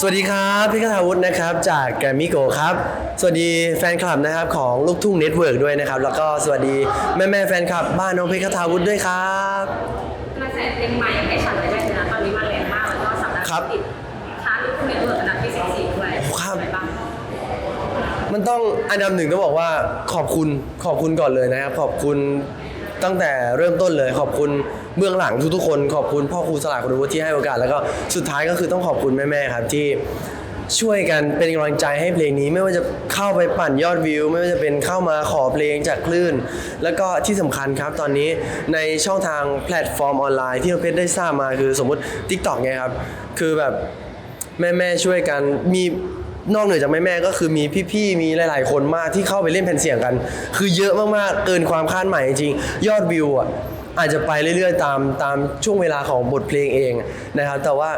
สวัสดีครับพี่คทาวุฒินะครับจากแกรมมี่โกครับ สวัสดีแฟนคลับนะครับของลูกทุ่งเน็ตเวิร์กด้วยนะครับ แล้วก็สวัสดีแม่แม่ๆแฟนคลับบ้านน้องเพชรคทาวุฒิด้วยครับกระแสเพลงใหม่ให้ฉันเลยได้ชนะตอนนี้มาแรงมากแล้วก็สัปดาห์ครับติดชาร์ตลูกทุ่งเน็ตเวิร์กอันดับที่14ด้วยครับเป็นไงบ้างมันต้องอันดับหนึ่งต้องบอกว่าขอบคุณขอบคุณก่อนเลยนะครับ ขอบคุณ ตั้งแต่เริ่มต้นเลยขอบคุณเบื้องหลังทุกๆคน ขอบคุณพ่อครูสลาคุณวุฒิที่ให้โอกาสแล้วก็สุดท้ายก็คือต้องขอบคุณแม่ๆครับที่ช่วยกันเป็นกำลังใจให้เพลงนี้ไม่ว่าจะเข้าไปปั่นยอดวิว ไม่ว่าจะเป็นเข้ามาขอเพลงจากคลื่น แล้วก็ที่สำคัญครับตอนนี้ในช่องทางแพลตฟอร์มออนไลน์ที่เราเพชรได้ทราบมาคือสมมติ TikTok ไงครับ คือแบบแม่แม่ๆช่วยกันมี นอกเหนือจากแม่แม่ๆก็คือมีพี่ๆ มีหลาย ๆ คนมากที่เข้าไปเล่นแผ่นเสียงกัน คือเยอะมากๆ เกินความคาดหมายจริงๆยอดวิวอะอาจจะไปเรื่อยๆ ตามตามช่วงเวลาของบทเพลงเองนะครับแต่ว่า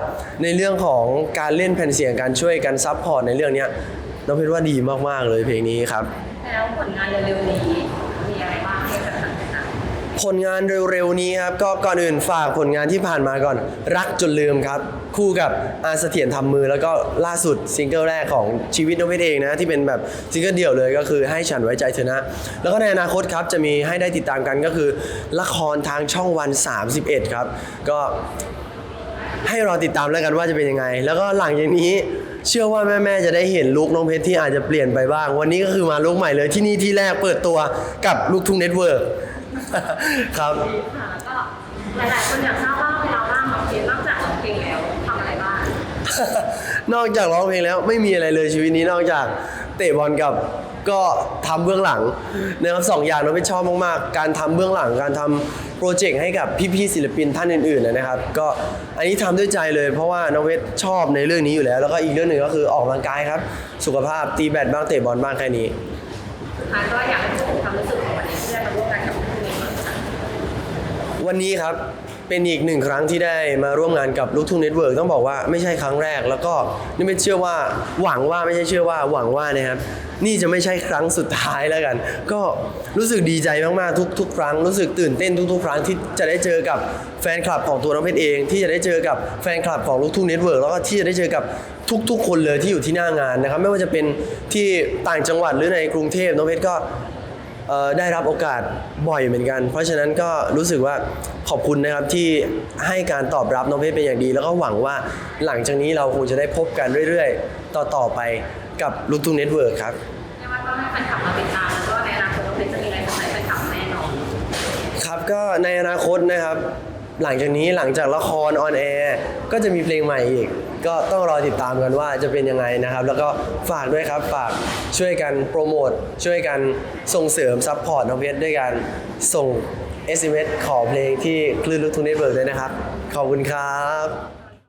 ในเรื่องของการเล่นแผ่นเสียงการช่วยกันซัพพอร์ตในเรื่องเนี้ยน้องเพชรว่าดีมากๆเลยเพลงนี้ครับแล้วผลงานเร็วๆนี้ ผลงานเร็วๆนี้ครับก็ก่อนอื่นฝากผลงานที่ผ่านมาก่อน รักจนลืมครับ คู่กับอาเสถียรทำมือแล้วก็ล่าสุดซิงเกิลแรกของชีวิตน้องเพชรเองนะที่เป็นแบบซิงเกิลเดี่ยวเลยก็คือให้ฉันไว้ใจเธอนะ แล้วก็ในอนาคตครับจะมีให้ได้ติดตามกันก็คือ ละครทางช่องวัน 31 ครับ ก็ให้รอติดตามแล้วกันว่าจะเป็นยังไง แล้วก็หลังจากนี้เชื่อว่าแม่ๆจะได้เห็นลุคน้องเพชรที่อาจจะเปลี่ยนไปบ้าง วันนี้ก็คือมาลุคใหม่เลยที่นี่ที่แรกเปิดตัวกับลูกทุ่งเน็ตเวิร์ก ครับค่ะแล้วก็หลายๆคนอยากทราบว่าเวลาว่างของเพลงนอกจากร้องเพลงแล้วทำอะไรบ้าง นอกจากร้องเพลงแล้วไม่มีอะไรเลยชีวิตนี้นอกจากเตะบอลกับก็ทำเบื้องหลังนะครับสองอย่างเราไม่ชอบมากๆ การทำเบื้องหลังการทำโปรเจกต์ให้กับพี่ๆศิลปินท่านอื่นๆนะครับ ก็อันนี้ทำด้วยใจเลย เพราะว่าน้องเวทชอบในเรื่องนี้อยู่แล้ว แล้วก็อีกเรื่องหนึ่งก็คือออกกำลังกายครับ สุขภาพตีแบดบ้างเตะบอลบ้างแค่นี้ค่ะก็อยากให้พูดถึงความรู้สึก วันนี้ครับเป็นอีกหนึ่งครั้งที่ได้มาร่วมงานกับลูกทุ่งเน็ตเวิร์กต้องบอกว่าไม่ใช่ครั้งแรก แล้วก็นี่ไม่เชื่อว่าหวังว่าไม่ใช่เชื่อว่าหวังว่านะครับนี่จะไม่ใช่ครั้งสุดท้ายแล้วกัน ก็รู้สึกดีใจมากๆทุกทุกครั้งรู้สึกตื่นเต้นทุก ๆ ครั้งที่จะได้เจอกับแฟนคลับของตัวน้องเพชรเอง ที่จะได้เจอกับแฟนคลับของลูกทุ่งเน็ตเวิร์กแล้วก็ที่จะได้เจอกับทุก ๆ คนเลยที่อยู่ที่หน้างานนะครับ ไม่ว่าจะเป็นที่ต่างจังหวัดหรือในกรุงเทพน้องเพชรก็ เอ่อได้รับโอกาสบ่อยเหมือนกัน เพราะฉะนั้นก็รู้สึกว่าขอบคุณนะครับที่ให้การตอบรับน้องเพชรเป็นอย่างดี แล้วก็หวังว่าหลังจากนี้เราคงจะได้พบกันเรื่อยๆ ต่อๆไปกับลูกทุ่งเน็ตเวิร์กครับ เรียกว่าก็ให้แฟนคลับเราติดตามแล้วก็ในอนาคตน้องเพชรจะมีอะไรสำหรับแฟนคลับแน่นอน ครับก็ในอนาคตนะครับ หลังจากนี้หลังจากละครออนแอร์ก็จะมีเพลงใหม่อีก ก็ต้องรอติดตามกันว่าจะเป็นยังไงนะครับ แล้วก็ฝากด้วยครับฝากช่วยกันโปรโมทช่วยกันส่งเสริมซัพพอร์ตน้องเพชรด้วยการส่ง SMS ขอเพลงที่คลื่นลูกทุ่งเน็ตเวิร์กด้วยนะครับ ขอบคุณครับ